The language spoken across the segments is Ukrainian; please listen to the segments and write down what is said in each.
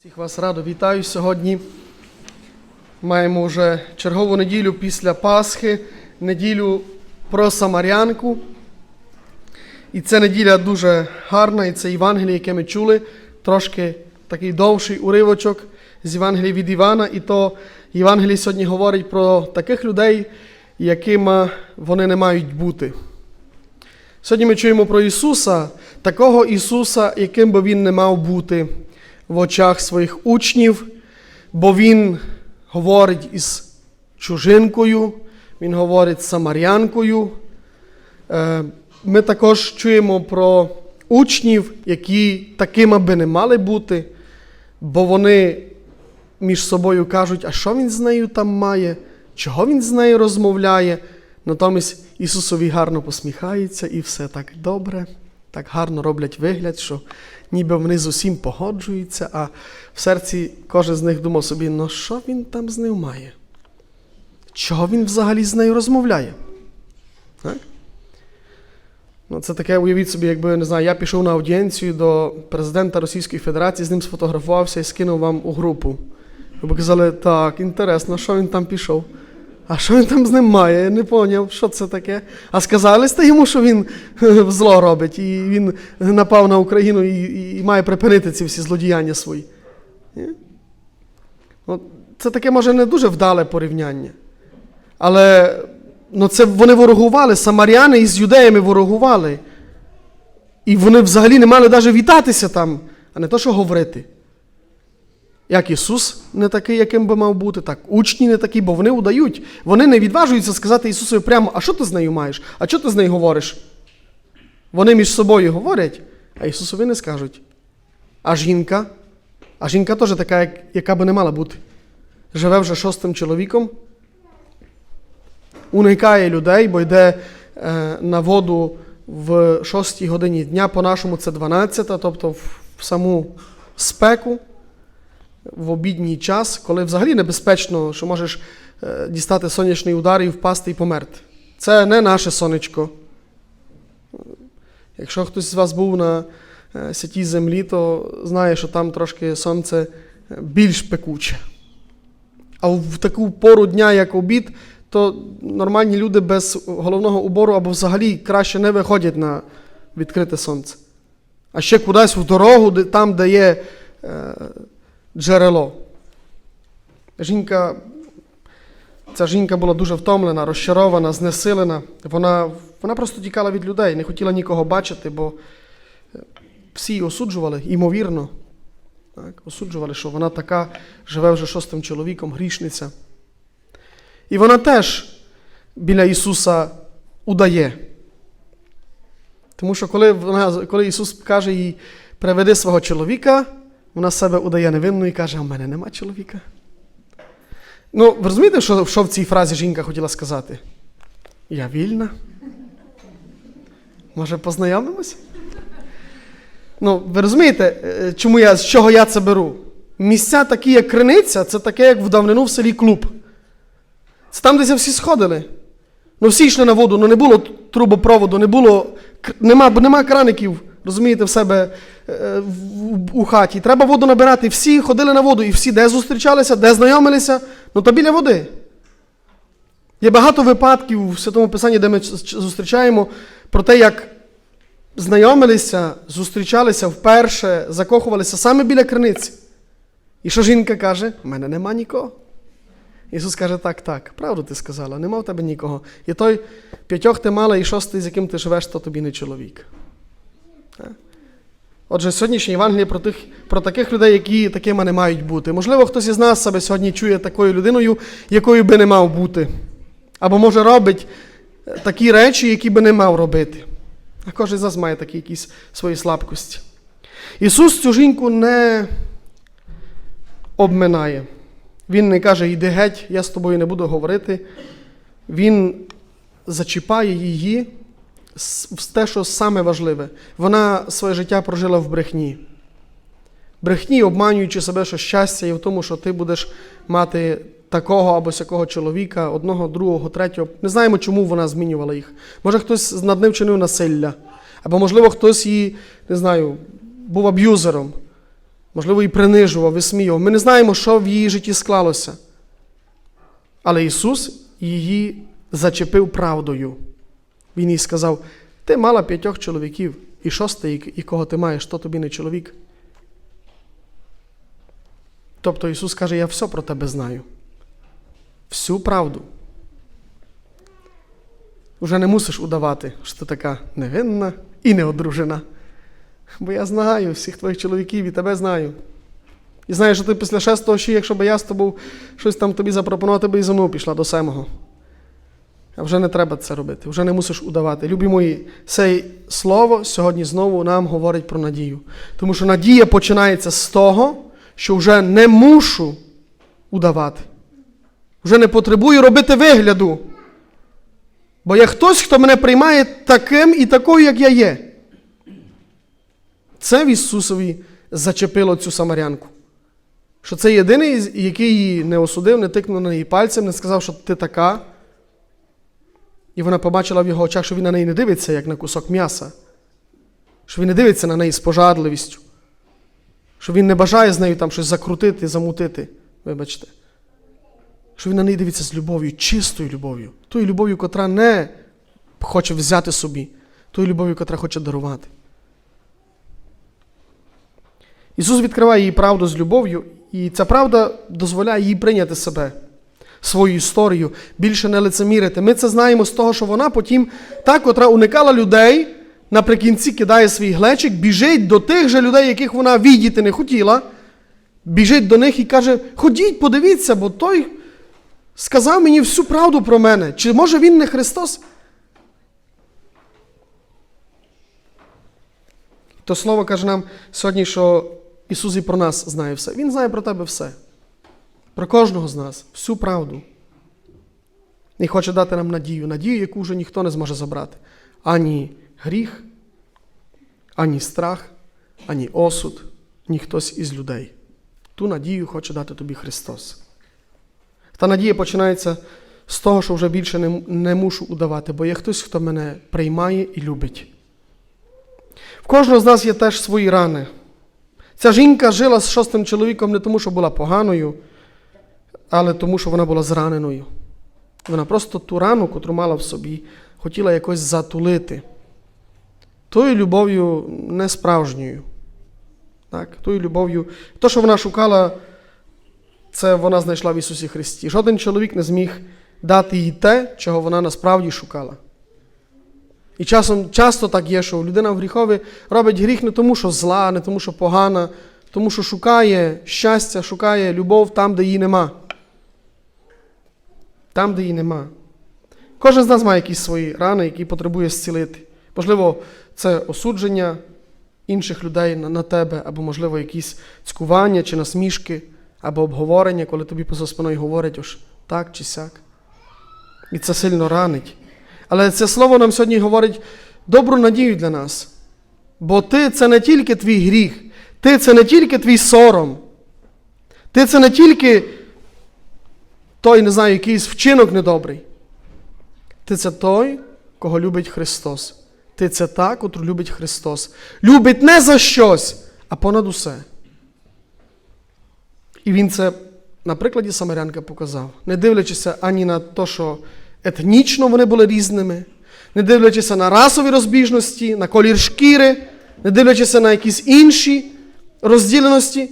Всіх вас радо вітаю сьогодні. Маємо вже чергову неділю після Пасхи, неділю про Самарянку. І ця неділя дуже гарна, і це Євангеліє, яке ми чули, трошки такий довший уривочок з Євангелія від Івана. І то Євангеліє сьогодні говорить про таких людей, якими вони не мають бути. Сьогодні ми чуємо про Ісуса, такого Ісуса, яким би Він не мав бути в очах своїх учнів, бо Він говорить із чужинкою, Він говорить з самарянкою. Е, Ми також чуємо про учнів, які такими би не мали бути, бо вони між собою кажуть, а що він з нею там має, чого він з нею розмовляє. Натомість Ісусові гарно посміхається і все так добре, так гарно роблять вигляд, що ніби вони з усім погоджуються, а в серці кожен з них думав собі, ну що він там з нею має? Чого він взагалі з нею розмовляє? Так? Ну, це таке, уявіть собі, якби не знаю, я пішов на аудієнцію до президента Російської Федерації, з ним сфотографувався і скинув вам у групу. Ви б казали, так, інтересно, що він там пішов? А що він там з ним має? Я не поняв, що це таке. А сказали сте йому, що він зло робить, і він напав на Україну і, і, і має припинити ці всі злодіяння свої. Ні? От, це таке, може, не дуже вдале порівняння. Але ну, це вони ворогували, самаряни із юдеями ворогували. І вони взагалі не мали навіть вітатися там, а не то, що говорити. Як Ісус не такий, яким би мав бути, так учні не такі, бо вони удають. Вони не відважуються сказати Ісусові прямо, а що ти з нею маєш? А що ти з нею говориш? Вони між собою говорять, а Ісусові не скажуть. А жінка? А жінка теж така, яка би не мала бути. Живе вже шостим чоловіком, уникає людей, бо йде е, на воду в шостій годині дня, по-нашому це 12, тобто в, саму спеку в обідній час, коли взагалі небезпечно, що можеш е, дістати сонячний удар і впасти і померти. Це не наше сонечко. Якщо хтось з вас був на е, святій землі, то знає, що там трошки сонце е, більш пекуче. А в таку пору дня, як обід, то нормальні люди без головного убору або взагалі краще не виходять на відкрите сонце. А ще кудись в дорогу, там, де є джерело. Жінка, ця жінка була дуже втомлена, розчарована, знесилена. Вона, вона просто тікала від людей, не хотіла нікого бачити, бо всі її осуджували, ймовірно. Так, осуджували, що вона така живе вже шостим чоловіком, грішниця. І вона теж біля Ісуса удає. Тому що коли, вона, коли Ісус каже їй, приведи свого чоловіка, вона себе удає невинною і каже, а в мене нема чоловіка. Ну, ви розумієте, що, що в цій фразі жінка хотіла сказати? Я вільна. Може, познайомимось? Ну, ви розумієте, е, чому я, з чого я це беру? Місця такі, як криниця, це таке, як в давнину в селі клуб. Це там, де всі сходили. Ну, всі йшли на воду, ну не було трубопроводу, не було, нема, нема краників, розумієте, в себе е, у хаті. Треба воду набирати. Всі ходили на воду, і всі де зустрічалися, де знайомилися, ну то біля води. Є багато випадків в Святому Писанні, де ми зустрічаємо про те, як знайомилися, зустрічалися вперше, закохувалися саме біля криниці. І що жінка каже? У мене нема нікого. Ісус каже, так, так, правду ти сказала, нема в тебе нікого. І той п'ятьох ти мала, і шостий, з яким ти живеш, то тобі не чоловік. Отже, сьогоднішнє Євангеліє про, тих, про таких людей, які такими не мають бути. Можливо, хтось із нас себе сьогодні чує такою людиною, якою би не мав бути. Або, може, робить е, такі речі, які би не мав робити. А кожен з нас має такі якісь свої слабкості. Ісус цю жінку не обминає. Він не каже, йди геть, я з тобою не буду говорити. Він зачіпає її те, що саме важливе. Вона своє життя прожила в брехні. Брехні, обманюючи себе, що щастя є в тому, що ти будеш мати такого або сякого чоловіка, одного, другого, третього. Не знаємо, чому вона змінювала їх. Може, хтось над ним чинив насилля, або, можливо, хтось її, не знаю, був аб'юзером. можливо, і принижував, висміював. Ми не знаємо, що в її житті склалося. Але Ісус її зачепив правдою. Він їй сказав: ти мала п'ятьох чоловіків, і шостий, і кого ти маєш, то тобі не чоловік. Тобто Ісус каже, я все про тебе знаю. Всю правду. Уже не мусиш удавати, що ти така невинна і неодружена. Бо я знаю всіх твоїх чоловіків і тебе знаю. І знаю, що ти після шестого ще, якщо б я з тобою щось там тобі запропонував, ти би і мною пішла до семого. Вже не треба це робити, вже не мусиш удавати. Любі мої, це слово сьогодні знову нам говорить про надію. Тому що надія починається з того, що вже не мушу удавати. Вже не потребую робити вигляду. Бо є хтось, хто мене приймає таким і такою, як я є. Це в Ісусові зачепило цю самарянку. Що це єдиний, який її не осудив, не тикнув на неї пальцем, не сказав, що ти така. І вона побачила в його очах, що він на неї не дивиться, як на кусок м'яса, що він не дивиться на неї з пожадливістю, що він не бажає з нею там щось закрутити, замутити. Вибачте. Що він на неї дивиться з любов'ю, чистою любов'ю, тою любов'ю, котра не хоче взяти собі, тою любов'ю, котра хоче дарувати. Ісус відкриває їй правду з любов'ю, і ця правда дозволяє їй прийняти себе, свою історію, більше не лицемірити. Ми це знаємо з того, що вона потім, та, котра уникала людей, наприкінці кидає свій глечик, біжить до тих же людей, яких вона віддіти не хотіла, біжить до них і каже: Ходіть, подивіться, бо той сказав мені всю правду про мене. Чи може він не Христос? То слово каже нам сьогодні, що Ісус і про нас знає все. Він знає про тебе все. Про кожного з нас, всю правду. І хоче дати нам надію, надію, яку вже ніхто не зможе забрати. Ані гріх, ані страх, ані осуд, ні хтось із людей. Ту надію хоче дати тобі Христос. Та надія починається з того, що вже більше не, не мушу удавати, бо є хтось, хто мене приймає і любить. В кожного з нас є теж свої рани. Ця жінка жила з шостим чоловіком не тому, що була поганою, але тому, що вона була зраненою. Вона просто ту рану, котру мала в собі, хотіла якось затулити. Тою любов'ю не справжньою. Так, Тою любов'ю. То, що вона шукала, це вона знайшла в Ісусі Христі. Жоден чоловік не зміг дати їй те, чого вона насправді шукала. І часом часто так є, що людина в гріхові робить гріх не тому, що зла, не тому, що погана, тому що шукає щастя, шукає любов там, де її нема. Там, де її нема. Кожен з нас має якісь свої рани, які потребує зцілити. Можливо, це осудження інших людей на, тебе, або, можливо, якісь цькування чи насмішки, або обговорення, коли тобі поза спиною говорять ось так чи сяк. І це сильно ранить. Але це слово нам сьогодні говорить добру надію для нас. Бо ти це не тільки твій гріх, ти це не тільки твій сором, ти це не тільки той, не знаю, якийсь вчинок недобрий. Ти це той, кого любить Христос. Ти це та, котру любить Христос. Любить не за щось, а понад усе. І Він це на прикладі Самарянка показав, не дивлячися ані на те, що етнічно вони були різними, не дивлячися на расові розбіжності, на колір шкіри, не дивлячися на якісь інші розділеності.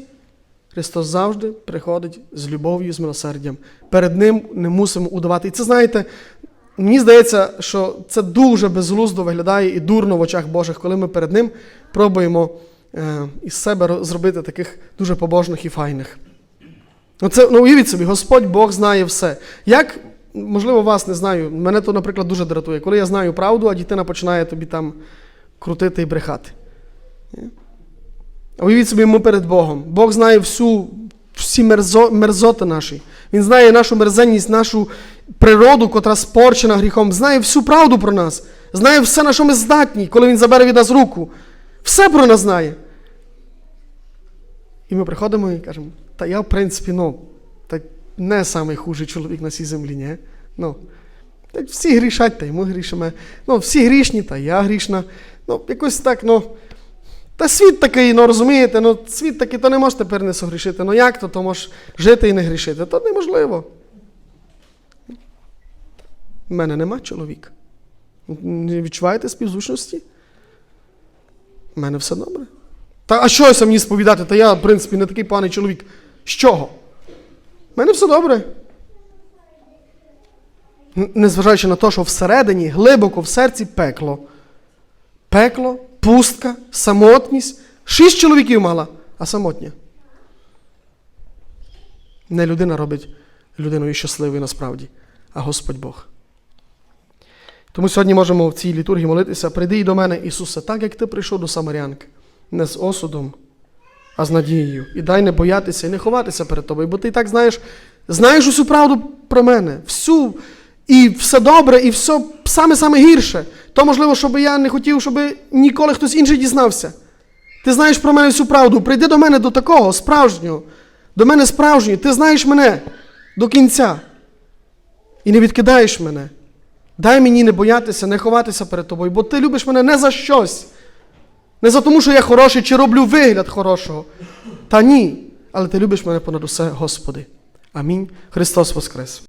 Христос завжди приходить з любов'ю, з милосердям. Перед Ним не мусимо удавати. І це, знаєте, мені здається, що це дуже безглуздо виглядає і дурно в очах Божих, коли ми перед Ним пробуємо е, із себе зробити таких дуже побожних і файних. Ну, це, ну, уявіть собі, Господь Бог знає все. Як, можливо, вас не знаю, мене то, наприклад, дуже дратує, коли я знаю правду, а дитина починає тобі там крутити і брехати. Уявіть собі, ми перед Богом. Бог знає всю, всі мерзо, мерзоти наші. Він знає нашу мерзенність, нашу природу, котра спорчена гріхом, знає всю правду про нас, знає все, на що ми здатні, коли Він забере від нас руку. Все про нас знає. І ми приходимо і кажемо, та я, в принципі, ну, та не найхужий чоловік на цій землі, ні? Ну, та всі грішать, та й ми грішимо. Ну, всі грішні, та я грішна. Ну, якось так, ну. Та світ такий, ну розумієте, ну світ такий, то не можеш тепер не согрішити. Ну як то, то можеш жити і не грішити? То неможливо. У мене нема чоловіка. Не відчуваєте співзвучності? У мене все добре. Та а щось мені сповідати? Та я, в принципі, не такий поганий чоловік. З чого? У мене все добре. Незважаючи на те, що всередині, глибоко в серці пекло. Пекло, пустка, самотність. Шість чоловіків мала, а самотня. Не людина робить людиною щасливою насправді, а Господь Бог. Тому сьогодні можемо в цій літургії молитися: прийди до мене, Ісусе, так як ти прийшов до Самарянки, не з осудом, а з надією. І дай не боятися і не ховатися перед тобою, бо ти і так знаєш, знаєш усю правду про мене, всю, і все добре, і все саме-саме гірше. То можливо, щоб я не хотів, щоб ніколи хтось інший дізнався. Ти знаєш про мене всю правду. Прийди до мене до такого, справжнього, до мене справжнього. Ти знаєш мене до кінця. І не відкидаєш мене. Дай мені не боятися, не ховатися перед тобою, бо ти любиш мене не за щось. Не за тому, що я хороший чи роблю вигляд хорошого. Та ні. Але ти любиш мене понад усе, Господи. Амінь. Христос Воскрес.